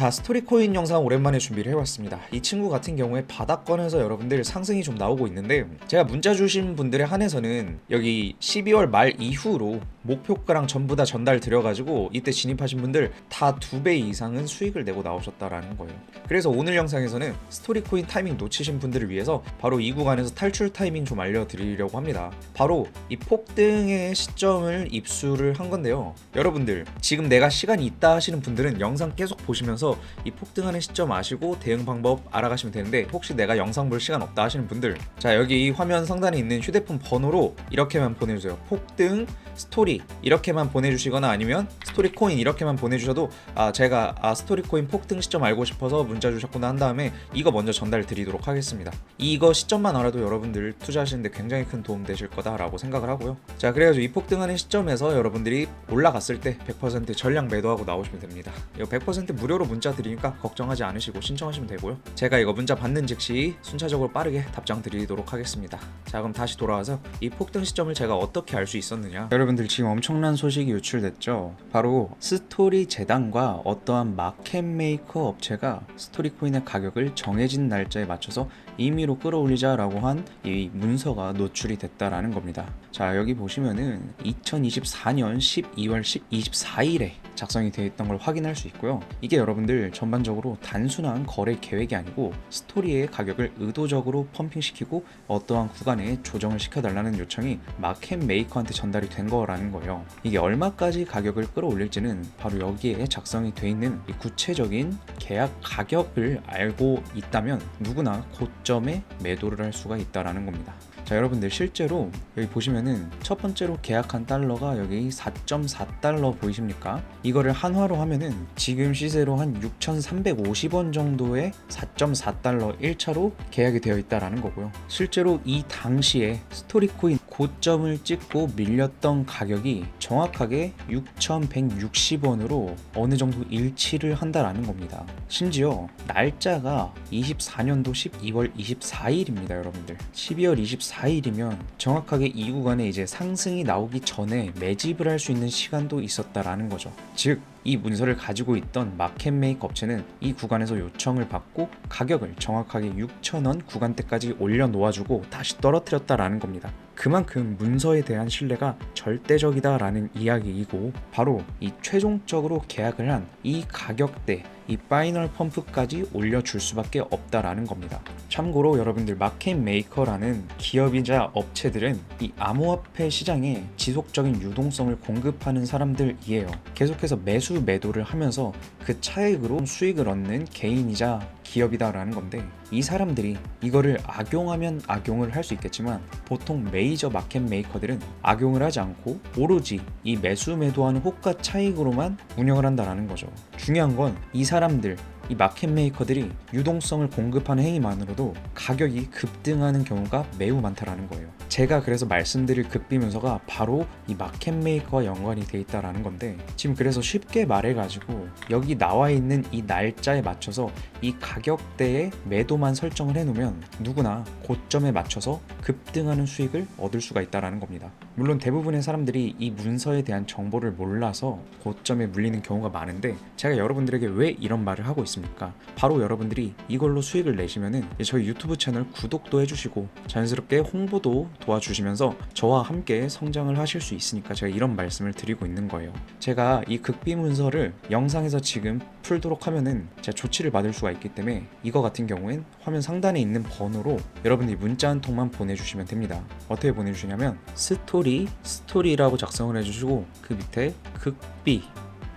자 스토리 코인 영상 오랜만에 준비를 해왔습니다. 이 친구 같은 경우에 바닥권에서 여러분들 상승이 좀 나오고 있는데 제가 문자 주신 분들에 한해서는 여기 12월 말 이후로 목표가랑 전부 다 전달 드려가지고 이때 진입하신 분들 다 두 배 이상은 수익을 내고 나오셨다라는 거예요. 그래서 오늘 영상에서는 스토리 코인 타이밍 놓치신 분들을 위해서 바로 이 구간에서 탈출 타이밍 좀 알려드리려고 합니다. 바로 이 폭등의 시점을 입수를 한 건데요. 여러분들 지금 내가 시간이 있다 하시는 분들은 영상 계속 보시면서 이 폭등하는 시점 아시고 대응 방법 알아가시면 되는데 혹시 내가 영상 볼 시간 없다 하시는 분들 자 여기 이 화면 상단에 있는 휴대폰 번호로 이렇게만 보내주세요. 폭등 스토리 이렇게만 보내주시거나 아니면 스토리 코인 이렇게만 보내주셔도 아 제가 아 스토리 코인 폭등 시점 알고 싶어서 문자 주셨구나 한 다음에 이거 먼저 전달 드리도록 하겠습니다. 이거 시점만 알아도 여러분들 투자하시는데 굉장히 큰 도움 되실 거다라고 생각을 하고요. 자 그래가지고 이 폭등하는 시점에서 여러분들이 올라갔을 때 100% 전량 매도하고 나오시면 됩니다. 이거 100% 무료로 문자 드리니까 걱정하지 않으시고 신청하시면 되고요. 제가 이거 문자 받는 즉시 순차적으로 빠르게 답장 드리도록 하겠습니다. 자 그럼 다시 돌아와서 이 폭등 시점을 제가 어떻게 알 수 있었느냐. 여러분들 지금 엄청난 소식이 유출됐죠 바로 스토리 재단과 어떠한 마켓 메이커 업체가 스토리 코인의 가격을 정해진 날짜에 맞춰서 임의로 끌어올리자라고 한 이 문서가 노출이 됐다라는 겁니다. 자 여기 보시면은 2024년 12월 24일에 작성이 되어 있던 걸 확인할 수 있고요. 이게 여러분들 전반적으로 단순한 거래 계획이 아니고 스토리의 가격을 의도적으로 펌핑시키고 어떠한 구간에 조정을 시켜달라는 요청이 마켓 메이커한테 전달이 된 거라는 거예요. 이게 얼마까지 가격을 끌어올릴지는 바로 여기에 작성이 돼 있는 이 구체적인 계약 가격을 알고 있다면 누구나 고점에 매도를 할 수가 있다라는 겁니다. 자 여러분들 실제로 여기 보시면은 첫 번째로 계약한 달러가 여기 4.4달러 보이십니까? 이거를 한화로 하면은 지금 시세로 한 6,350원 정도의 4.4달러 1차로 계약이 되어 있다라는 거고요. 실제로 이 당시에 스토리코인 고점을 찍고 밀렸던 가격이 정확하게 6,160원으로 어느 정도 일치를 한다라는 겁니다. 심지어 날짜가 24년도 12월 24일입니다, 여러분들. 12월 24 일이면 정확하게 이 구간에 이제 상승이 나오기 전에 매집을 할 수 있는 시간도 있었다라는 거죠. 즉, 이 문서를 가지고 있던 마켓 메이커 업체는 이 구간에서 요청을 받고 가격을 정확하게 6,000원 구간대까지 올려놓아주고 다시 떨어뜨렸다라는 겁니다. 그만큼 문서에 대한 신뢰가 절대적이다라는 이야기이고 바로 이 최종적으로 계약을 한 이 가격대 이 파이널 펌프까지 올려줄 수밖에 없다라는 겁니다. 참고로 여러분들 마켓 메이커라는 기업이자 업체들은 이 암호화폐 시장에 지속적인 유동성을 공급하는 사람들이에요. 계속해서 매수 매도를 하면서 그 차익으로 수익을 얻는 개인이자 기업이다라는 건데 이 사람들이 이거를 악용하면 악용을 할 수 있겠지만 보통 메이저 마켓 메이커들은 악용을 하지 않고 오로지 이 매수 매도하는 호가 차익으로만 운영을 한다라는 거죠. 중요한 건 이 사람들 이 마켓 메이커들이 유동성을 공급하는 행위만으로도 가격이 급등하는 경우가 매우 많다라는 거예요. 제가 그래서 말씀드릴 급비 문서가 바로 이 마켓 메이커와 연관이 돼 있다라는 건데 지금 그래서 쉽게 말해 가지고 여기 나와 있는 이 날짜에 맞춰서 이 가격대에 매도만 설정을 해 놓으면 누구나 고점에 맞춰서 급등하는 수익을 얻을 수가 있다라는 겁니다. 물론 대부분의 사람들이 이 문서에 대한 정보를 몰라서 고점에 물리는 경우가 많은데 제가 여러분들에게 왜 이런 말을 하고 있습니까? 바로 여러분들이 이걸로 수익을 내시면은 저희 유튜브 채널 구독도 해주시고 자연스럽게 홍보도 도와주시면서 저와 함께 성장을 하실 수 있으니까 제가 이런 말씀을 드리고 있는 거예요. 제가 이 극비 문서를 영상에서 지금 풀도록 하면은 제가 조치를 받을 수가 있기 때문에 이거 같은 경우엔 화면 상단에 있는 번호로 여러분들이 문자 한 통만 보내주시면 됩니다. 어떻게 보내주시냐면 스토리 스토리라고 작성을 해주시고 그 밑에 극비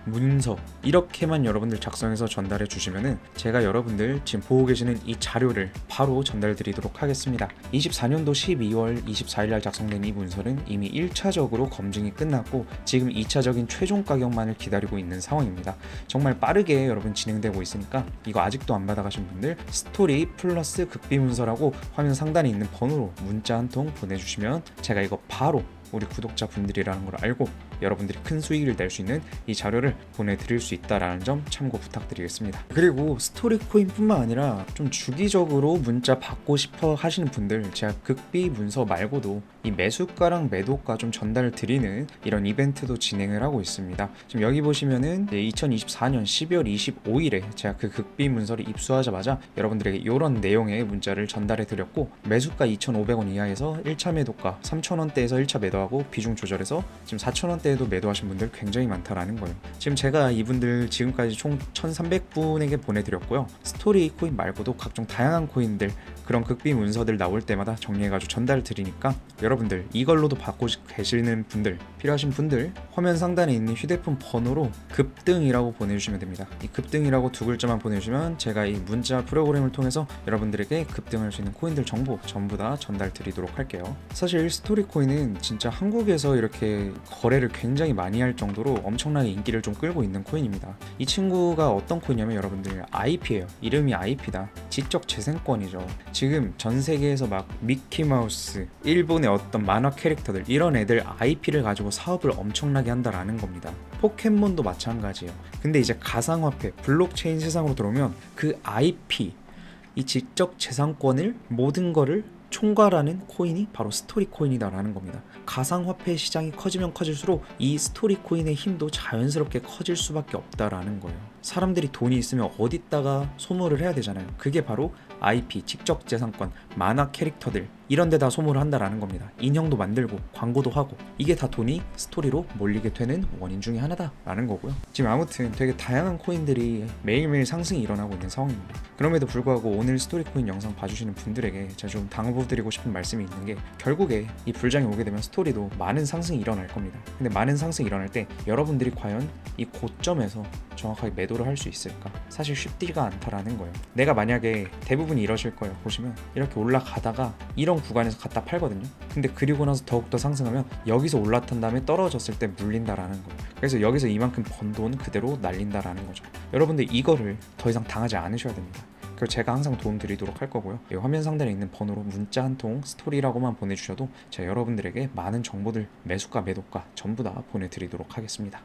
문서 이렇게만 여러분들 작성해서 전달해 주시면은 제가 여러분들 지금 보고 계시는 이 자료를 바로 전달 드리도록 하겠습니다. 24년도 12월 24일 날 작성된 이 문서는 이미 1차적으로 검증이 끝났고 지금 2차적인 최종 가격만을 기다리고 있는 상황입니다. 정말 빠르게 여러분 진행되고 있으니까 이거 아직도 안 받아가신 분들 스토리 플러스 극비 문서라고 화면 상단에 있는 번호로 문자 한 통 보내주시면 제가 이거 바로 우리 구독자분들이라는 걸 알고 여러분들이 큰 수익을 낼 수 있는 이 자료를 보내드릴 수 있다라는 점 참고 부탁드리겠습니다. 그리고 스토리 코인뿐만 아니라 좀 주기적으로 문자 받고 싶어 하시는 분들 제가 극비 문서 말고도 이 매수가랑 매도가 좀 전달 드리는 이런 이벤트도 진행을 하고 있습니다. 지금 여기 보시면은 2024년 12월 25일에 제가 그 극비 문서를 입수하자마자 여러분들에게 이런 내용의 문자를 전달해 드렸고 매수가 2,500원 이하에서 1차 매도가 3,000원대에서 1차 매도 하고 비중 조절해서 지금 4,000원대에도 매도하신 분들 굉장히 많다라는 거예요. 지금 제가 이분들 지금까지 총 1,300분에게 보내드렸고요. 스토리 코인 말고도 각종 다양한 코인들 그런 극비 문서들 나올 때마다 정리해가지고 전달 드리니까 여러분들 이걸로도 받고 계시는 분들 필요하신 분들 화면 상단에 있는 휴대폰 번호로 급등이라고 보내주시면 됩니다. 이 급등이라고 두 글자만 보내주시면 제가 이 문자 프로그램을 통해서 여러분들에게 급등할 수 있는 코인들 정보 전부 다 전달 드리도록 할게요. 사실 스토리 코인은 진짜 한국에서 이렇게 거래를 굉장히 많이 할 정도로 엄청나게 인기를 좀 끌고 있는 코인입니다. 이 친구가 어떤 코인이냐면 여러분들 IP예요. 이름이 IP다. 지적 재생권이죠. 지금 전 세계에서 막 미키마우스, 일본의 어떤 만화 캐릭터들 이런 애들 IP를 가지고 사업을 엄청나게 한다라는 겁니다. 포켓몬도 마찬가지예요. 근데 이제 가상화폐, 블록체인 세상으로 들어오면 그 IP, 이 지적 재산권을 모든 거를 총괄하는 코인이 바로 스토리 코인이다라는 겁니다. 가상화폐 시장이 커지면 커질수록 이 스토리 코인의 힘도 자연스럽게 커질 수밖에 없다라는 거예요. 사람들이 돈이 있으면 어디다가 소모를 해야 되잖아요. 그게 바로 IP, 직접 재산권, 만화 캐릭터들 이런 데다 소모를 한다라는 겁니다. 인형도 만들고 광고도 하고 이게 다 돈이 스토리로 몰리게 되는 원인 중에 하나다라는 거고요. 지금 아무튼 되게 다양한 코인들이 매일매일 상승이 일어나고 있는 상황입니다. 그럼에도 불구하고 오늘 스토리 코인 영상 봐주시는 분들에게 제가 좀 당부드리고 싶은 말씀이 있는 게 결국에 이 불장이 오게 되면 스토리도 많은 상승이 일어날 겁니다. 근데 많은 상승이 일어날 때 여러분들이 과연 이 고점에서 정확하게 매도를 할 수 있을까? 사실 쉽지가 않다라는 거예요. 내가 만약에 대부분이 이러실 거예요. 보시면 이렇게 올라가다가 이런 구간에서 갖다 팔거든요. 근데 그리고 나서 더욱더 상승하면 여기서 올라탄 다음에 떨어졌을 때 물린다라는 거예요. 그래서 여기서 이만큼 번 돈 그대로 날린다라는 거죠. 여러분들 이거를 더 이상 당하지 않으셔야 됩니다. 그리고 제가 항상 도움 드리도록 할 거고요. 이 화면 상단에 있는 번호로 문자 한 통 스토리라고만 보내주셔도 제가 여러분들에게 많은 정보들 매수가 매도가 전부 다 보내드리도록 하겠습니다.